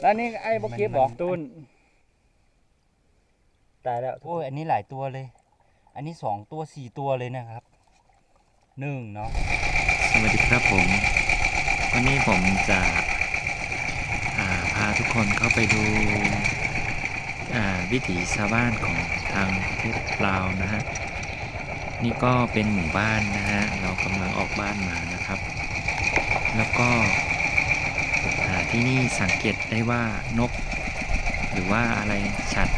แล้วนี่ไอ้บกี้บอกตุ้นตายแล้วโอ้ยอันนี้หลายตัวเลย อันนี้สองตัวสี่ตัวเลยนะครับหนึ่งเนาะสวัสดีครับผม วันนี้ผมจะอ่าพาทุกคนเข้าไปดูอ่าวิถีชาวบ้านของทางประเทศลาวนะฮะนี่ก็เป็นหมู่บ้านนะฮะเรากำลังออกบ้านมานะครับ แล้วก็อ่า ที่นี่สังเกตได้ว่านก หรือว่าอะไรฉัด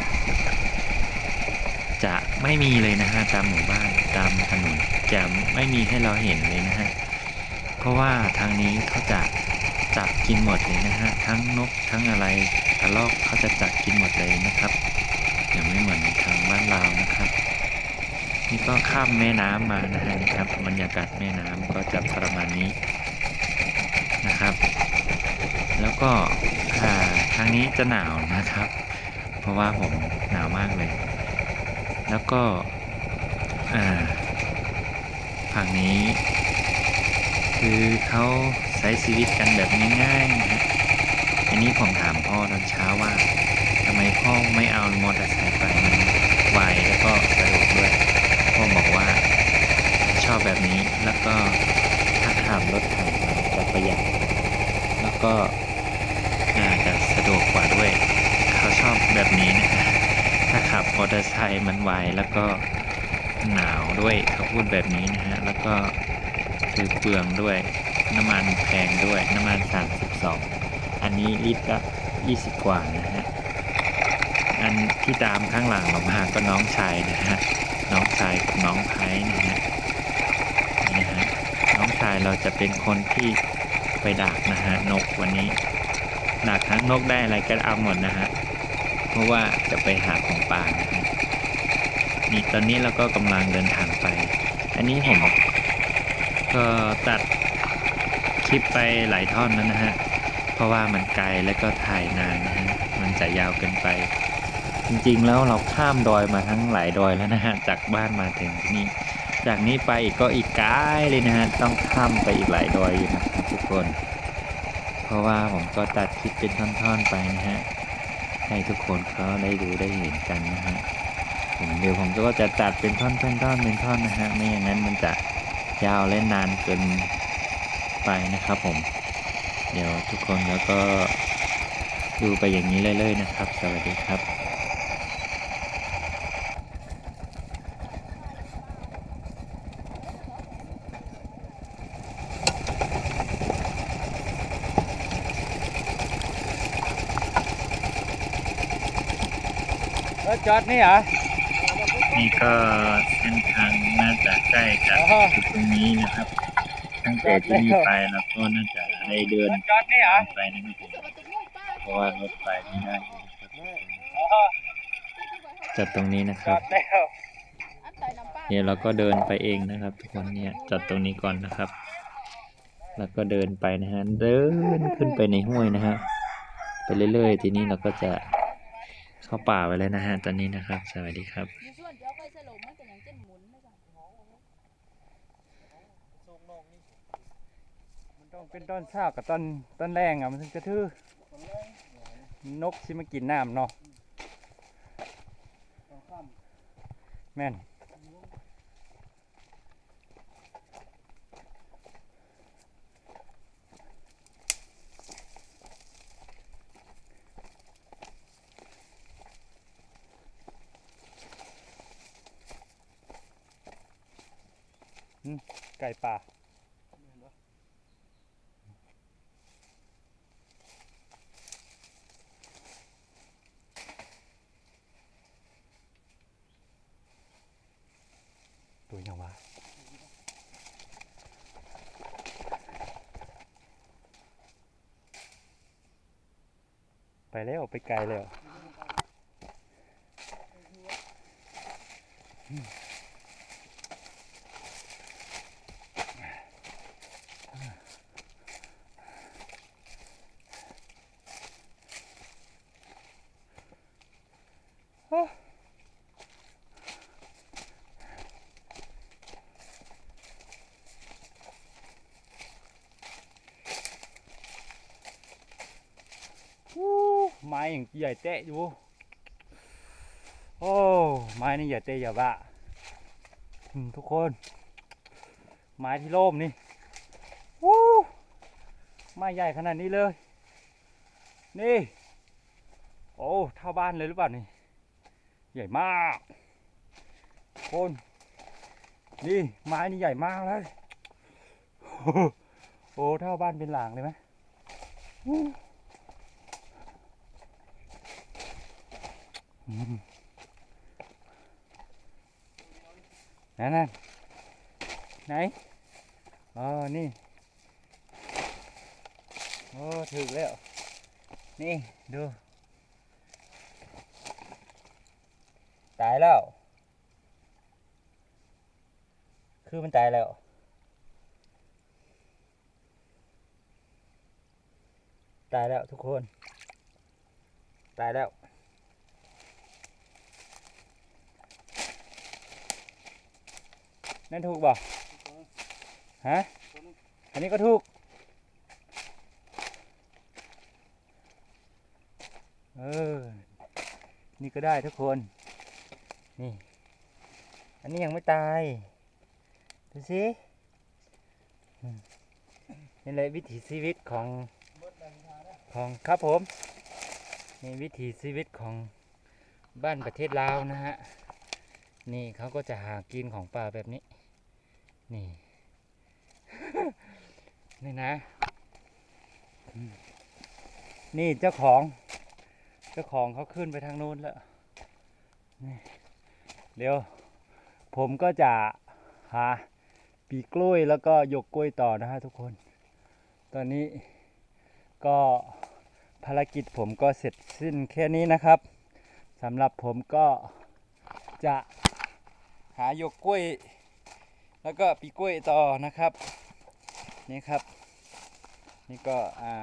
จะไม่มีเลยนะฮะตามหมู่บ้านตามถนนจะไม่มีให้เราเห็นเลยนะฮะเพราะว่าทางนี้เขาจะจับกินหมดเลยนะฮะทั้งนกทั้งอะไรกระรอกเขาจะจับกินหมดเลยนะครับยังไม่เหมือนทางบ้านเรานะครับ นี่ก็ข้ามแม่น้ำมานะฮะนี่ครับบรรยากาศแม่น้ำก็จะประมาณนี้นะครับ แล้ว ก็ทางนี้จะหนาวนะครับ เพราะว่าผมหนาวมากเลย แล้วก็อ่าฝั่งนี้ คือเขาใช้ชีวิตกันแบบง่ายๆนะอันนี้ผมถามพ่อตอนเช้าว่าทำไมพ่อไม่เอามอเตอร์ไซค์ไปมันไวแล้วก็สะดวกด้วย พ่อบอกว่าชอบแบบนี้แล้วก็ถ้าขับรถไถมาจะประหยัดแล้วก็ะดวกกว่าด้วย เขาชอบแบบนี้นะถ้าขับมอเตอร์ไซค์มันไวแล้วก็หนาวด้วยเขาพูดแบบนี้นะฮะ แล้วก็คือเปลืองด้วย น้ำมันแพงด้วย น้ำมัน 32 อันนี้ลิตรละ20 กว่านะฮะ อันที่ตามข้างหลังเรามาก็น้องชายนะฮะ น้องชายกับน้องไพ่นะฮะนะฮะ น้องชายเราจะเป็นคนที่ไปดักนะฮะนกวันนี้ ดักทั้งนกได้อะไรก็เอาหมดนะฮะ เพราะว่าจะไปหาของป่านะฮะนี่ตอนนี้เราก็กำลังเดินทางไป อันนี้ผมก็ตัดคลิปไปหลายท่อนแล้วนะฮะ เพราะว่ามันไกลแล้วก็ถ่ายนานนะฮะ มันจะยาวเกินไป จริงๆแล้วเราข้ามดอยมาทั้งหลายดอยแล้วนะฮะ จากบ้านมาถึงที่นี่ จากนี้ไปอีกก็อีกไกลเลยนะฮะ ต้องข้ามไปอีกหลายดอยอยู่นะทุกคน ราะว่าผมก็ตัดคลิปเป็นท่อนๆไปนะฮะ ให้ทุกคนเขาได้ดูได้เห็นกันนะฮะผมเดี๋ยวผมก็จะตัดเป็นท่อนๆเป็นท่อนเป็นท่อนนะฮะ ไม่อย่างนั้นมันจะยาวและนานเกินไปนะครับผม เดี๋ยวทุกคนแล้วก็ดูไปอย่างนี้เรื่อยๆนะครับ สวัสดีครับ เออจอดนี่เหรอนี่ก็เส้นทางน่าจะใกล้จะอ๋อถึงตรงนี้นะครับ ตั้งแต่ที่นี่ไปแล้วก็น่าจะได้เดินจอดนี่เหรอไปนะครับผมเพราะว่ารถไฟไม่ได้นะครับจัดตรงนี้นะคจรัอบดแล้วเดี๋ยวเราก็เดินไปเองนะครับ ทุกคนเนี่ยจัดตรงนี้ก่อนนะครับ แล้วก็เดินไปนะฮะเดินขึ้นไปในห้วยนะฮะไปเรื่อยๆ ทีนี้เราก็จะ เข้าป่าไปเลยนะฮะตอนนี้นะครับ สวัสดีครับอยู่ส่วนเดียวค่อยสลบมันเป็นอย่างเช่นหมุนไม่ใช่มันต้องเป็นต้นเช้ากับต้นต้นแรงอะมันถึงจะทื่อนกที่มากินน้ำเนาะแม่นอืม ไก่ป่าตัวยังวะไปแล้วไปไกลแล้ว ไม้อย่างใหญ่เตะอยู่ โอ้ไม้นี่ใหญ่เตะอย่าบ้าทุกคน ไม้ที่โล่มนี่วู้ไม้ใหญ่ขนาดนี้เลย นี่ โอ้เท่าบ้านเลยหรือเปล่านี่ใหญ่มากคนนี่ไม้นี่ใหญ่มากเลย โอ้เท่าบ้านเป็นหลังเลยไหมอู้อืม นั่นนั่นไหนอ๋อนี่โอ้ถึกแล้ว นี่ดู ตายแล้ว คือมันตายแล้วตายแล้วทุกคน ตายแล้ว นั่นถูกบ่ฮะอันนี้ก็ถูกเออนี่ก็ได้ทุกคนนี่อันนี้ยังไม่ตายดูสิอืมนี่แหละวิถีชีวิตของของครับผมนี่วิถีชีวิตของบ้านประเทศลาวนะฮะนี่เขาก็จะหากินของป่าแบบนี้ นี่ นี่นะ นี่เจ้าของ เจ้าของเขาขึ้นไปทางนู้นแล้วนี่เดี๋ยว ผมก็จะหาปีกล้วยแล้วก็หยกกล้วยต่อนะฮะทุกคน ตอนนี้ก็ภารกิจผมก็เสร็จสิ้นแค่นี้นะครับสำหรับผมก็จะหาหยกกล้วย แล้วก็ปีกล้วยต่อนะครับ นี่ครับ นี่ก็อ่า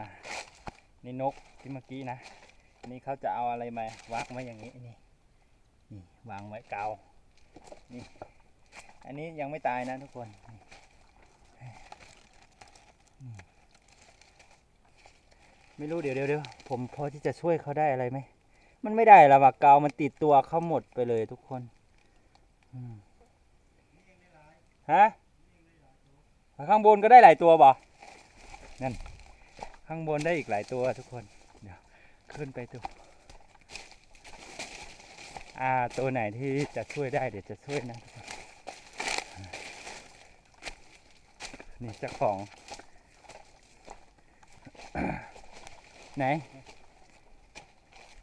นี่นกที่เมื่อกี้นะนนี้เขาจะเอาอะไรมาวางไว้อย่างนี้นี่นี่วางไว้เกานี่อันนี้ยังไม่ตายนะทุกคนไม่รู้เดี๋ยวเดี๋ยวเดี๋ยวผมพอที่จะช่วยเขาได้อะไรไหมมันไม่ได้ละว่ะเกามันติดตัวเขาหมดไปเลยทุกคน อืม ฮะข้างบนก็ได้หลายตัวบ่นั่นข้างบนได้อีกหลายตัวทุกคนเดี๋ยวขึ้นไปดูอ่าตัวไหนที่จะช่วยได้เดี๋ยวจะช่วยนะทุกคนนี่เจ้าของ ไหน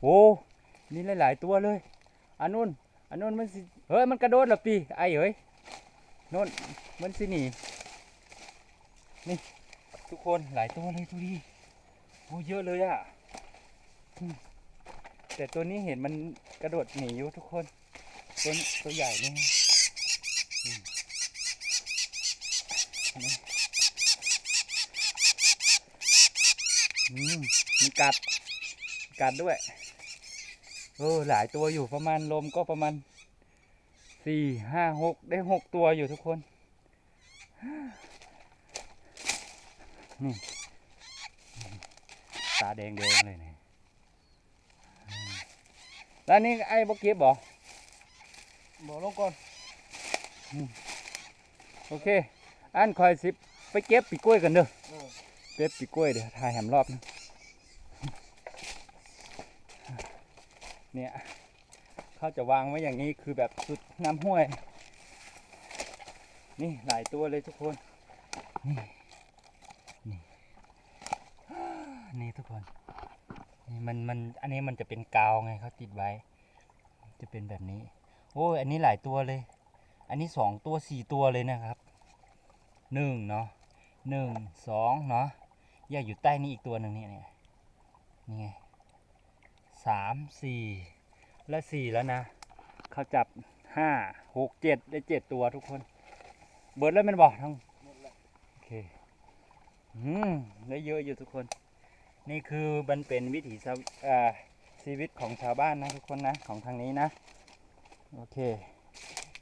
โอ้นี่หลาย ๆ ตัวเลยอันนู้นอันนู้นมันเฮ้ยมันกระโดดหรอปีไอ้เฮ้ย โน่นมันสิหนีนี่ทุกคนหลายตัวเลยดูดิโอ้เยอะเลยอะ่ะแต่ตัวนี้เห็นมันกระโดดหนีอยู่ทุกคน ตัวตัวใหญ่นี่อืมนี่อืมมันกัด กัดด้วยโอ้หลายตัวอยู่ประมาณลมก็ประมาณ สี่ห้าหกได้หกตัวอยู่ทุกคน นี่ ตาแดงแดงเลยนี่อืมแล้วนี่ไอ้บกเก็บบ่บอกลงก่อน โอเค อันคอยสิไปเก็บปีกล้วยกันเด้อเออเก็บปีกล้วยเดี๋ยวถ่ายแหมรอบนึงเนี่ย เขาจะวางไว้อย่างนี้คือแบบสุดน้ำห้วย นี่หลายตัวเลยทุกคน นี่นี่นี่ทุกคนนี่มันมันอันนี้มันจะเป็นกาวไงเขาติดไว้ จะเป็นแบบนี้ โอ้ยอันนี้หลายตัวเลย อันนี้สองตัวสี่ตัวเลยนะครับหนึ่งเนาะหนึ่งสองเนาะแยกอยู่ใต้นี้อีกตัวหนึ่งเนี่ยเนี่ยนี่ไงสามสี่ และสี่แล้วนะ เขาจับห้าหกเจ็ดได้เจ็ดตัวทุกคน เบิร์ดแล้วมันบอกทั้งโอเคอืมได้เยอะอยู่ทุกคน นี่คือมันเป็นวิถีชาวอาชีวิตของชาวบ้านนะทุกคนนะของทางนี้นะ โอเค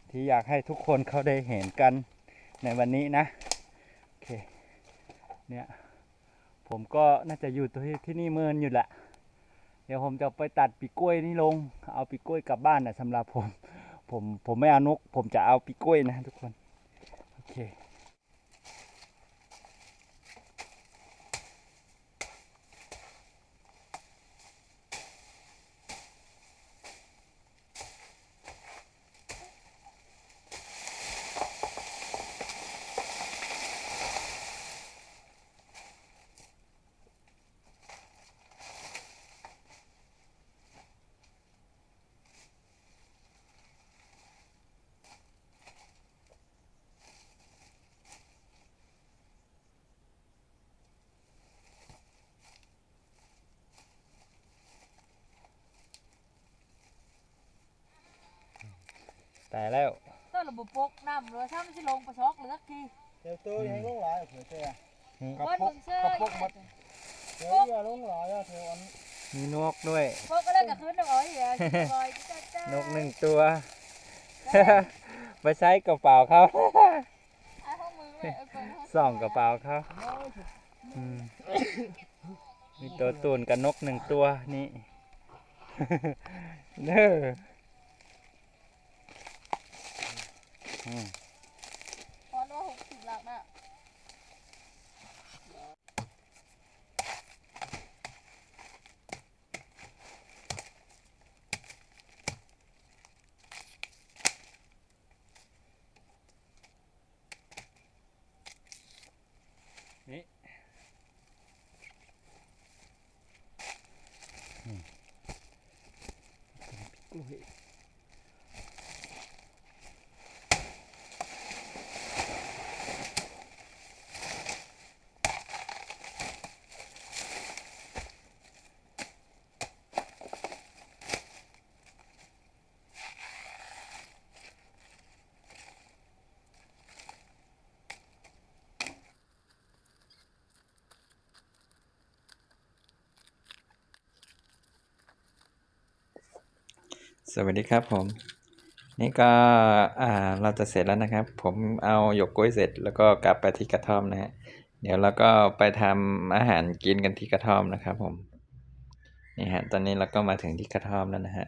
ที่อยากให้ทุกคนเขาได้เห็นกันในวันนี้นะ โอเค เนี่ย ผมก็น่าจะอยู่ตัวที่ที่นี่เมินอยู่แหละ เดี๋ยวผมจะไปตัดปีกล้วยนี่ลง เอาปีกล้วยกลับบ้านนะสำหรับผม ผมผมไม่เอานก ผมจะเอาปีกล้วยนะทุกคน โอเค แต่แล้วต้นระบบปกน้ำเรือถ้าไม่ใช่ลงไปซอกเหลือกทีเดี๋ยวเตยให้ลงหลายเผื่อเตยนี่กระก้อนปุมึกงเชื่อกระปุกมัดเดี๋ยวอย่าลงหลายอะเธออันมีนกด้วยปกก็เลิกกับคืนน้ำอ้อยอย่าลอยจ้าจ้านกหนึ่งตัวไปใช้กระเป๋าเขาไอ้ห้องมือเลยเอาก่อนนะส่องกระเป๋าเขาอืมมีตัวตูนกับนกหนึ่งตัวนี่เน้อ อืมพอนว่าหกสิบหลักน่ะกล้วย สวัสดีครับผม นี่ก็อ่าเราจะเสร็จแล้วนะครับ ผมเอาหยกกล้วยเสร็จแล้วก็กลับไปที่กระท่อมนะฮะเดี๋ยวเราก็ไปทำอาหารกินกันที่กระท่อมนะครับผมนี่ฮะตอนนี้เราก็มาถึงที่กระท่อมแล้วนะฮะ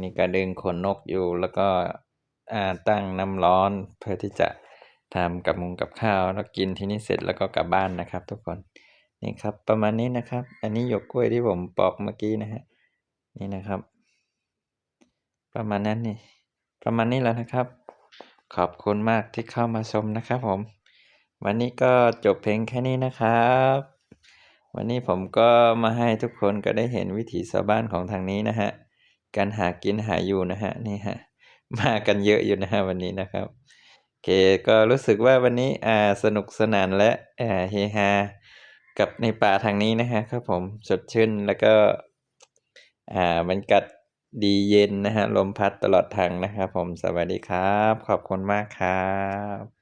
นี่ก็ดึงขนนกอยู่แล้วก็อ่าตั้งน้ำร้อนเพื่อที่จะทำกับมุงกับข้าวแล้วกินที่นี่เสร็จแล้วก็กลับบ้านนะครับ ทุกคนนี่ครับประมาณนี้นะครับ อันนี้หยกกล้วยที่ผมปอกเมื่อกี้นะฮะนี่นะครับ ประมาณนั้นนี่ ประมาณนี้แล้วนะครับ ขอบคุณมากที่เข้ามาชมนะครับผม วันนี้ก็จบเพลงแค่นี้นะครับ วันนี้ผมก็มาให้ทุกคนก็ได้เห็นวิถีชาวบ้านของทางนี้นะฮะ การหากินหาอยู่นะฮะนี่ฮะ มากันเยอะอยู่นะฮะวันนี้นะครับโอเคก็รู้สึกว่าวันนี้อ่าสนุกสนานและอ่าเฮฮากับในป่าทางนี้นะฮะครับผมสดชื่นแล้วก็อ่าบรรยากาศ ดีเย็นนะฮะลมพัดตลอดทางนะครับผมสวัสดีครับ ขอบคุณมากครับ